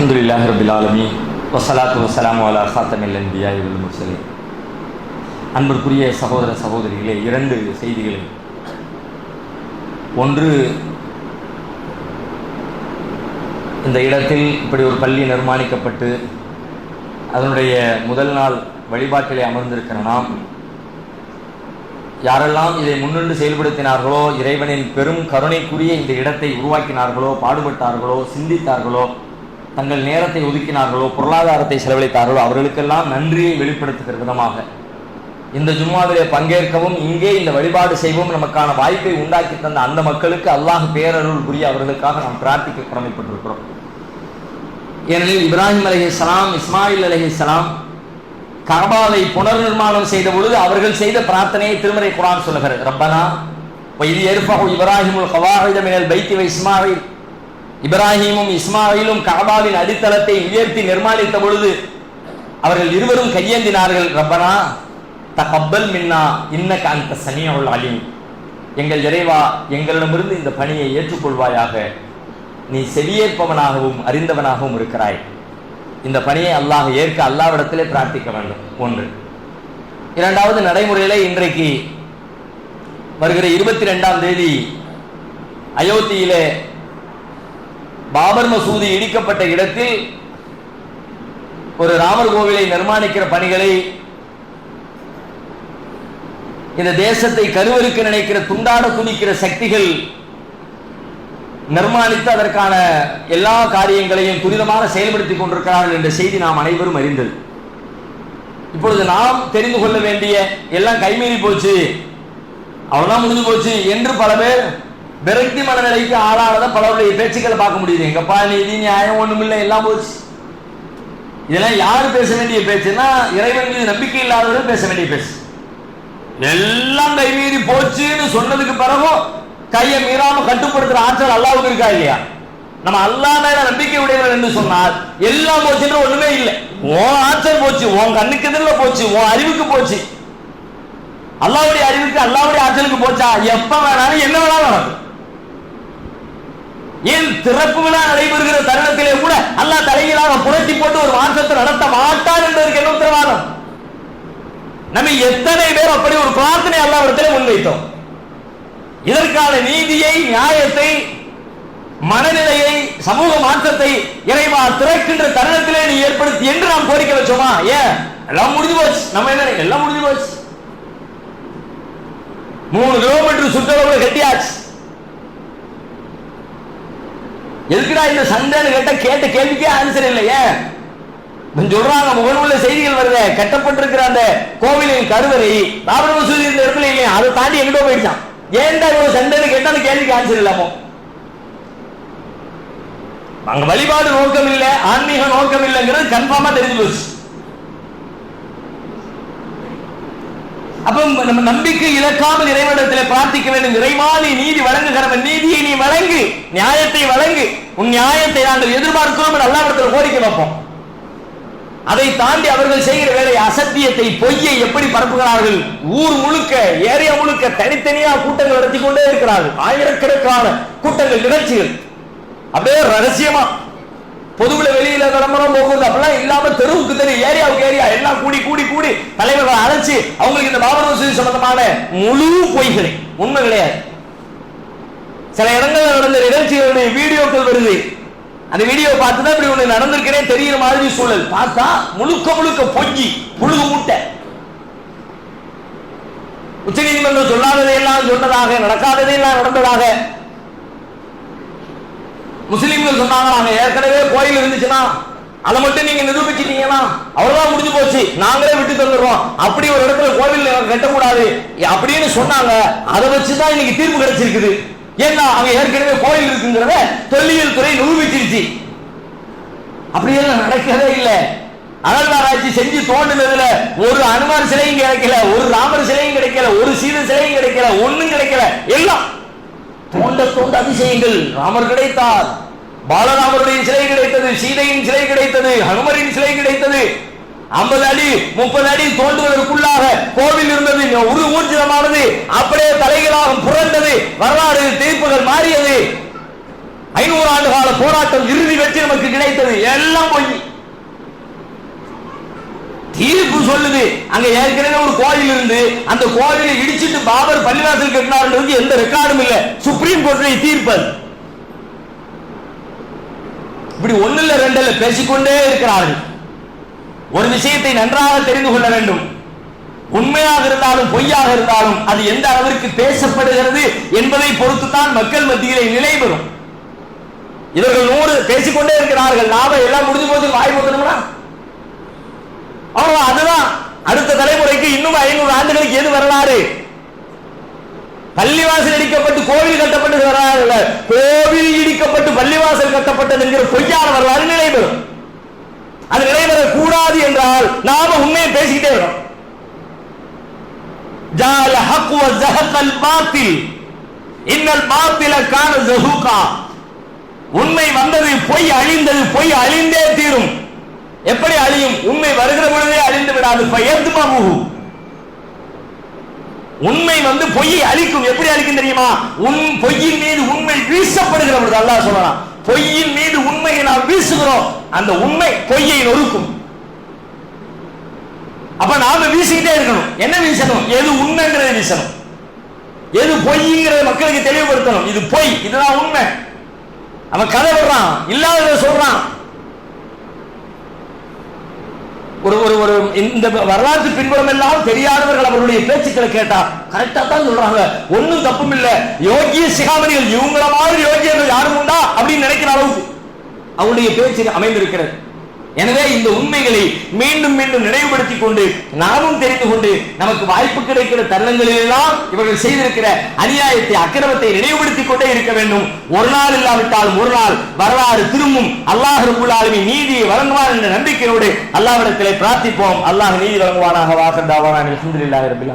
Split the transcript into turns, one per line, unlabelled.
அலமதுல்லாஹ் ரபில் ஆலமி வசலாத்து வசலாம் அலா சாத்தமில் அன்பியா இவள் முசலி அன்பிற்குரிய சகோதர சகோதரிகளே இரண்டு செய்திகளை. ஒன்று இந்த இடத்தில் இப்படி ஒரு பள்ளி நிர்மாணிக்கப்பட்டு அதனுடைய முதல் நாள் வழிபாட்டிலே அமர்ந்திருக்கிற நாம் யாரெல்லாம் இதை முன்னின்று செயல்படுத்தினார்களோ இறைவனின் பெரும் கருணைக்குரிய இந்த இடத்தை உருவாக்கினார்களோ பாடுபட்டார்களோ சிந்தித்தார்களோ தங்கள் நேரத்தை ஒதுக்கினார்களோ பொருளாதாரத்தை செலவழித்தார்களோ அவர்களுக்கெல்லாம் நன்றியை வெளிப்படுத்துகிற விதமாக. இந்த ஜும்மாவிலே பங்கேற்கவும் இங்கே இந்த வழிபாடு செய்வோம் நமக்கான வாய்ப்பை உண்டாக்கி தந்த அந்த மக்களுக்கு அல்லாஹ் பேரருள் புரிய அவர்களுக்காக நாம் பிரார்த்திக்க கடமைப்பட்டிருக்கிறோம். ஏனெனில் இப்ராஹிம் அலைஹிஸ்ஸலாம் இஸ்மாயில் அலைஹிஸ்ஸலாம் கபாவை புனர் நிர்மாணம் செய்த பொழுது அவர்கள் செய்த பிரார்த்தனையை திருமறை குரான் சொல்லுகிறது. ரப்பனா இப்ராஹிமுல் கவாஹித பைத்தி இஸ்மாயில் இப்ராஹிமும் இஸ்மாயிலும் கபாவின் அடித்தளத்தை உயர்த்தி நிர்மாணித்த பொழுது அவர்கள் இருவரும் கையேந்தினார்கள். ரப்பனா தகப்பல் மின்னா இன்ன அந்த சனியுல் அலீம். எங்கள் இறைவா எங்களிடமிருந்து இந்த பணியை ஏற்றுக்கொள்வாயாக. நீ செவியேற்பவனாகவும் அறிந்தவனாகவும் இருக்கிறாய். இந்த பணியை அல்லாஹ் ஏற்க அல்லாவிடத்திலே பிரார்த்திக்க வேண்டும். ஒன்று. இரண்டாவது நடைமுறையிலே இன்றைக்கு வருகிற இருபத்தி ரெண்டாம் தேதி அயோத்தியிலே பாபர் மசூதி இடிக்கப்பட்ட இடத்தில் ஒரு ராமர் கோவிலை நிர்மாணிக்கிற பணிகளை இந்த தேசத்தை கருவறுக்க நினைக்கிற துண்டாட துணிக்கிற சக்திகள் நிர்மாணித்து அதற்கான எல்லா காரியங்களையும் துரிதமாக செயல்படுத்திக் கொண்டிருக்கிறார்கள் என்ற செய்தி நாம் அனைவரும் அறிந்தது. இப்பொழுது நாம் தெரிந்து கொள்ள வேண்டிய எல்லாம் கைமீறி போச்சு. அவ்வளவுதான் முடிஞ்சு போச்சு என்று பல பேர் விரக்தி மனநிலைக்கு ஆளானத பலருடைய பேச்சுக்களை பார்க்க முடியுது. எங்கப்பா நீதி நியாயம் ஒண்ணும் இல்லை எல்லாம் போச்சு. இதெல்லாம் யார் பேச வேண்டிய பேச்சுன்னா இறைவன் மீது நம்பிக்கை இல்லாதவர்கள் பேச வேண்டிய பேச்சு. எல்லாம் கைமீறி போச்சுன்னு சொன்னதுக்கு பிறகும் கையை மீறாம கட்டுப்படுத்துற ஆற்றல் அல்லாவுக்கு இருக்கா இல்லையா? நம்ம அல்லா மேல நம்பிக்கை உடையவர் என்று சொன்னால் எல்லாம் போச்சுன்ற ஒண்ணுமே இல்லை. உன் ஆற்றல் போச்சு உன் கண்ணுக்கு எதிரில் போச்சு உன் அறிவுக்கு போச்சு. அல்லாவுடைய அறிவுக்கு அல்லாவுடைய ஆற்றலுக்கு போச்சா? எப்ப வேணாலும் என்ன வேணாலும் நடக்கும். ஏன் திறப்பு விழா நடைபெறுகிற தருணத்திலே கூட அல்லாஹ் தலைகீழாக புரட்டி போட்டு ஒரு மாற்றத்தை நடத்த மாட்டார் என்பதற்கு என்ன உத்தரவாதம்? நம்ம எத்தனை பேர் அப்படி ஒரு பிரார்த்தனை அல்லாவிடத்திலே முன்வைத்தோம். இதற்கான நீதியை நியாயத்தை மனநிலையை சமூக மாற்றத்தை இறைவா திறக்கின்ற தருணத்திலே நீ ஏற்படுத்தி என்று நாம் கோரிக்கை வச்சோமா? ஏன்? எல்லாம் முடிஞ்சு போச்சு. நம்ம என்ன எல்லாம் முடிஞ்சு போச்சு. மூணு கிலோமீட்டர் சுற்றளவு கட்டியாச்சு. எதுக்குடா இந்த சண்டைன்னு கேட்ட? கேட்ட கேள்விக்கே ஆன்சர் இல்லையே. சொல்றாங்க முகநூல செய்திகள் வருது. கட்டப்பட்டிருக்கிற அந்த கோவிலின் கருவறை பாபர் மசூதி இந்த இடத்துல இல்லையா. அதை தாண்டி எங்கிட்ட போயிடுச்சான். ஏன்டா இவ்வளவு சண்டைன்னு கேட்டா அந்த கேள்விக்கு ஆன்சர் இல்லாமோ? அங்க வழிபாடு நோக்கம் இல்ல ஆன்மீக நோக்கம் இல்லைங்கிறது கன்ஃபார்மா தெரிஞ்சு போச்சு. அப்ப நம்ம நம்பிக்கை இழக்காமல் இறைவனிடத்தில் பிரார்த்திக்க வேண்டும். இறைவாணி நீதி வழங்குகிறவன் நீதியை நீ வழங்கு நியாயத்தை வழங்கு. உன் நியாயத்தை நாங்கள் எதிர்பார்க்கிறோம் அல்லாவிடத்தில் கோரிக்கை வைப்போம். அதை தாண்டி அவர்கள் செய்கிற வேலை அசத்தியத்தை பொய்யை எப்படி பரப்புகிறார்கள்? ஊர் முழுக்க ஏரியா முழுக்க தனித்தனியா கூட்டங்கள் நடத்தி கொண்டே இருக்கிறார்கள். ஆயிரக்கணக்கான கூட்டங்கள் நிகழ்ச்சிகள். அப்படியே ரகசியமா. பொதுவுல வெளியில விளம்பரம் போகுது. அப்படிலாம் இல்லாம தெருவுக்கு தெரு ஏரியாவுக்கு ஏரியா எல்லாம் கூடி கூடி கூடி தலைவர்களை அழைச்சு அவங்களுக்கு இந்த பாபர் மசூதி சம்பந்தமான முழு பொய்களை. உண்மை கிடையாது. சில இடங்கள்ல நடந்த நிகழ்ச்சிகளுடைய வீடியோக்கள் வருது. அந்த வீடியோ பார்த்து தான் இப்படி ஒண்ணு நடந்திருக்கிறே தெரியுற மாதிரி சூழல். பார்த்தா முழுக்க முழுக்க பொங்கி புழுகு மூட்டை. உச்ச நீதிமன்றம் சொல்லாததை எல்லாம் சொன்னதாக நடக்காததை எல்லாம் நடந்ததாக. முஸ்லீம்கள் சொன்னாங்க நாங்க ஏற்கனவே கோயில் இருந்துச்சுன்னா அதை மட்டும் நீங்க நிரூபிச்சிட்டீங்கன்னா அவ்வளவுதான் முடிஞ்சு போச்சு. நாங்களே விட்டு தந்துடுறோம். அப்படி ஒரு இடத்துல கோவில் கட்டக்கூடாது. அப்படின்னு சொன்னாங்க. அதை வச்சுதான் இன்னைக்கு தீர்ப்பு கிடைச்சிருக்குது. ஏன்னா அங்க ஏற்கனவே கோயில் இருக்குங்கிறத தொல்லியல் துறை நிரூபிச்சிருச்சு. அப்படியெல்லாம் நடக்கவே இல்லை. அகழ்வாராய்ச்சி செஞ்சு தோண்டினதுல ஒரு அனுமார் சிலையும் கிடைக்கல ஒரு ராமர் சிலையும் கிடைக்கல ஒரு சீத சிலையும் கிடைக்கல ஒண்ணும் கிடைக்கல. எல்லாம் தோண்ட தோண்ட அதிசயங்கள். ராமர் கிடைத்தார். பாலராமருடைய சிலை கிடைத்தது சீதையின் சிலை கிடைத்தது ஹனுமரின் சிலை கிடைத்தது. ஐம்பது அடி முப்பது அடி தோண்டுவதற்குள்ளாக கோவில் இருந்தது. ஒரு ஊர்ஜிதமானது. அப்படியே தலைகளாக வரலாறு தீர்ப்புகள் மாறியது. ஐநூறு ஆண்டு கால போராட்டம் இறுதி வெற்றி நமக்கு கிடைத்தது. எல்லாம் பொய். தீர்ப்பு சொல்லுது. அங்க ஏற்கனவே ஒரு கோயில் இருந்து அந்த கோயிலை இடிச்சிட்டு பாபர் பள்ளிவாசல் கட்டினார்ன்றது எந்த ரெக்கார்டும் இல்ல. சுப்ரீம் கோர்ட்டுடைய தீர்ப்பு அது. இப்படி ஒன்னு இல்ல ரெண்டு இல்ல பேசிக்கொண்டே இருக்கிறார்கள். ஒரு விஷயத்தை நன்றாக தெரிந்து கொள்ள வேண்டும். உண்மையாக இருந்தாலும் பொய்யாக இருந்தாலும் அது எந்த அளவிற்கு பேசப்படுகிறது என்பதை பொறுத்துத்தான் மக்கள் மத்தியிலே நிலை பெறும். இவர்கள் நூறு பேசிக்கொண்டே இருக்கிறார்கள். நாம எல்லாம் முடிஞ்சு போது வாய் போக்கணும்னா அவ்வளவு அதுதான். அடுத்த தலைமுறைக்கு இன்னும் ஐநூறு ஆண்டுகளுக்கு எது வரலாறு? பள்ளிவாசல் இடிக்கப்பட்டு கோவில் கட்டப்பட்டு வரலாறு கோவில் இடிக்கப்பட்டு பள்ளிவாசல் கட்டப்பட்டது என்கிற பொய்யான வரலாறு நிலைபெறும் அது நிலைபெற கூடாது என்றால் நாம உண்மையை பேசிக்கிட்டே வரும். ஜால ஹக் வ ஜஹகல் பாத்தில். இன்னல் பாத்தில கான ஜஹூகா. உண்மை வந்தது பொய் அழிந்தது பொய் அழிந்தே தீரும். எப்படி அழியும்? உண்மை வருகிற பொழுதே அழிந்து விடாது. பயத்துமாகு உண்மை வந்து பொய்யை அழிக்கும். எப்படி அழிக்கும் தெரியுமா? உன் பொய்யின் மீது உண்மை வீசப்படுகிற பொழுது அல்லாஹ் சொல்லலாம் பொய்யின் மீது உண்மையை நாம் வீசுகிறோம். அந்த உண்மை பொய்யை நொறுக்கும். அப்ப நாம வீசிக்கிட்டே இருக்கணும். என்ன வீசணும்? எது உண்மைங்கிறத வீசணும். எது பொய்ங்கிறத மக்களுக்கு தெளிவுபடுத்தணும். இது பொய். இதுதான் உண்மை. அவன் கதை விடுறான். இல்லாதத சொல்றான். ஒரு ஒரு ஒரு இந்த வரலாற்று பின்புறம் எல்லாம் தெரியாதவர்கள் அவருடைய பேச்சுக்களை கேட்டா கரெக்டா தான் சொல்றாங்க. ஒண்ணும் தப்பும் இல்ல. யோகிய சிகாமணிகள் இவங்கள மாதிரி யோகியர்கள் யாரும் உண்டா? அப்படின்னு நினைக்கிற அளவுக்கு அவருடைய பேச்சு அமைந்திருக்கிறது. எனவே இந்த உண்மைகளை மீண்டும் மீண்டும் நினைவுபடுத்திக் கொண்டு நாமும் தெரிந்து கொண்டு நமக்கு வாய்ப்பு கிடைக்கிற தருணங்களிலெல்லாம் இவர்கள் செய்திருக்கிற அநியாயத்தை அக்கிரமத்தை நினைவுபடுத்திக் கொண்டே இருக்க வேண்டும். ஒரு நாள் இல்லாவிட்டாலும் ஒரு நாள் வரலாறு திரும்பும். அல்லாஹ் ரபுல் நீதியை வழங்குவார் என்ற நம்பிக்கையோடு அல்லாவிடத்திலே பிரார்த்திப்போம். அல்லாஹ் நீதி வழங்குவானாக. வாசந்தாவான அல்ஹம்துலில்லாஹி ரபில்